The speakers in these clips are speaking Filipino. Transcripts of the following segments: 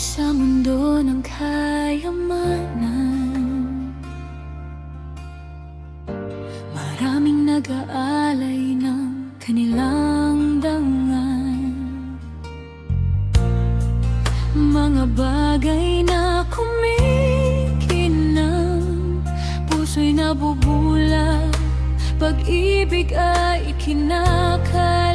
Sa mundo ng kayamanan Maraming nag-aalay ng kanilang dangan. Mga bagay na kumikinang Puso'y nabubula Pag-ibig ay kinakailangan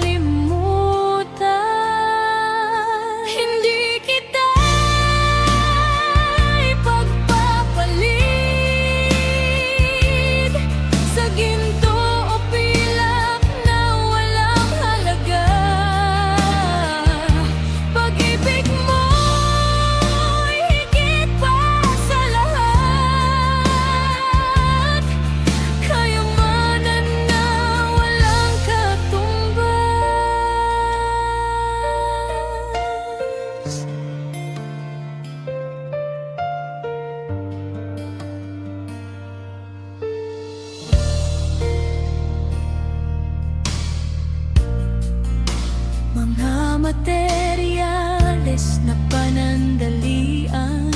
materyales na panandalian.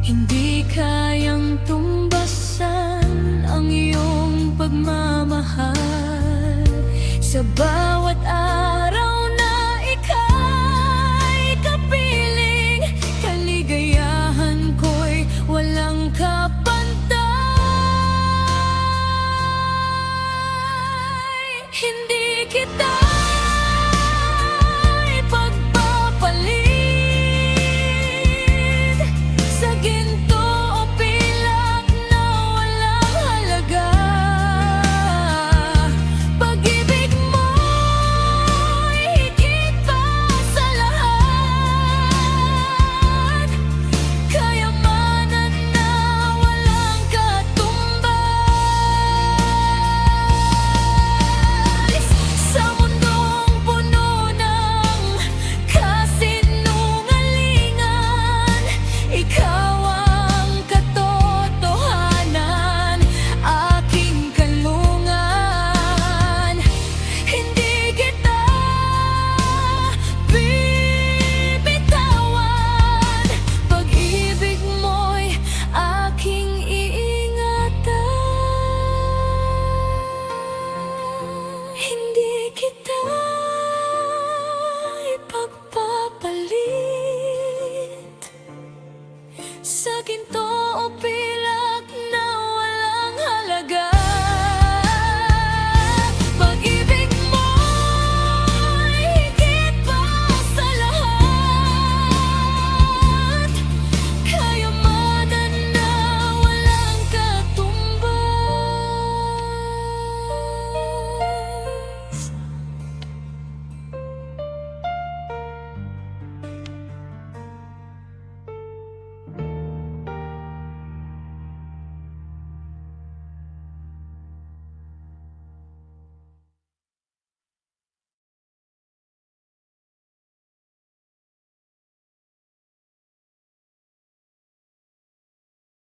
Hindi kayang tumbasan ang iyong pagmamahal. Sa bawat araw na ika'y kapiling Kaligayahan ko'y walang kapantay Hindi kita open.